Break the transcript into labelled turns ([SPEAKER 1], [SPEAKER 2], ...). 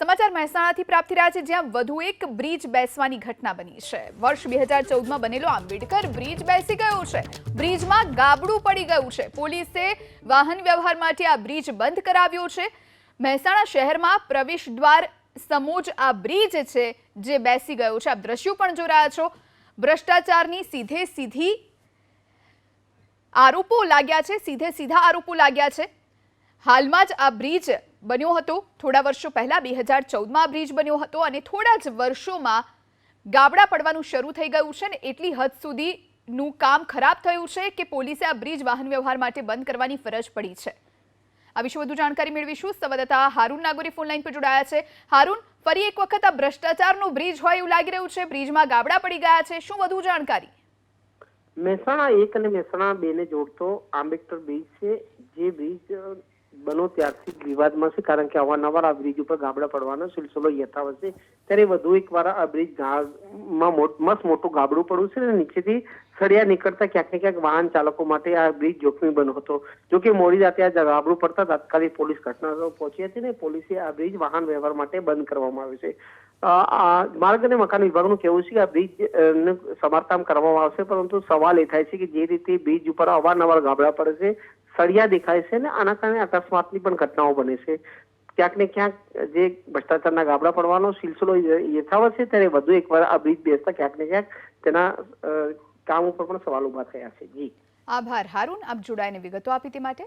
[SPEAKER 1] સમાચાર મહેસાણાથી પ્રાપ્ત રહ્યા છે, જ્યાં વધુ એક બ્રિજ બેસવાની ઘટના બની છે. વર્ષ બે હજાર ચૌદમાં બનેલો આંબેડકર બ્રિજ બેસી ગયો છે. બ્રિજમાં ગાબડું પડી ગયું છે. પોલીસે વાહન વ્યવહાર માટે આ બ્રિજ બંધ કરાવ્યો છે. મહેસાણા શહેરમાં પ્રવેશ દ્વાર સમોજ આ બ્રિજ છે, જે બેસી ગયો છે. આપ દ્રશ્યો પણ જોઈ રહ્યા છો. ભ્રષ્ટાચારની સીધે સીધી આરોપો લાગ્યા છે, સીધે સીધા આરોપો લાગ્યા છે. હાલમાં જ આ બ્રિજ બન્યો હતો. થોડા વર્ષો પહેલા બે હજાર ચૌદમાં બ્રિજ બન્યો હતો અને થોડા જ વર્ષોમાં ગાબડા પડવાનું શરૂ થઈ ગયું છે ને એટલી હદ સુધીનું કામ ખરાબ થયું છે કે પોલીસે આ બ્રિજ વાહન વ્યવહાર માટે બંધ કરવાની ફરજ પડી છે. આ વિશે વધુ જાણકારી મેળવીશું. સંવાદદાતા હારૂન નાગોરી ફોનલાઈન પર જોડાયા છે. હારૂન, ફરી એક વખત આ ભ્રષ્ટાચારનું બ્રિજ હોય એવું લાગી રહ્યું છે? બ્રિજમાં ગાબડા પડી ગયા છે. શું વધુ જાણકારી?
[SPEAKER 2] મહેસાણા એક અને મહેસાણા બે ને જોડતો આંબેડકર બ્રિજ છે. જે બ્રિજ બનો ત્યારથી વિવાદમાં છે, કારણ કે અવારનવાર આ બ્રિજ ઉપર ગાબડા પડવાનો સિલસિલો યથાવત છે. ત્યારે વધુ એક વાર આ બ્રિજમાં, મસ્ત મોટું ગાબડું પડ્યું છે અને નીચેથી સળિયા નીકળતા ક્યાંક ને ક્યાંક વાહન ચાલકો માટે આ બ્રિજ જોખમી બન્યો હતો. જો કે મોડી રાતે આ ગાબડું પડતા તાત્કાલિક પોલીસ ઘટનાસ્થળે પહોંચી હતી ને પોલીસે આ બ્રિજ વાહન વ્યવહાર માટે બંધ કરવામાં આવ્યો છે. માર્ગ અને મકાન વિભાગનું કહેવું છે કે આ બ્રિજ સમારકામ કરવામાં આવશે, પરંતુ સવાલ એ થાય છે કે જે રીતે બ્રિજ ઉપર અવારનવાર ગાબડા પડે છે, સળિયા દેખાય છે ને આના કારણે અકસ્માતની પણ ઘટનાઓ બને છે. ક્યાંક ને ક્યાંક જે ભ્રષ્ટાચારના ગાબડા પડવાનો સિલસિલો યથાવત છે, ત્યારે વધુ એકવાર આ બ્રિજ બેસતા ક્યાંક ને ક્યાંક તેના કામ ઉપર પણ સવાલ ઊભા થયા છે. જી.
[SPEAKER 1] આભાર, હારુન. આપ જોડાઈને વિગતો આપી તે માટે.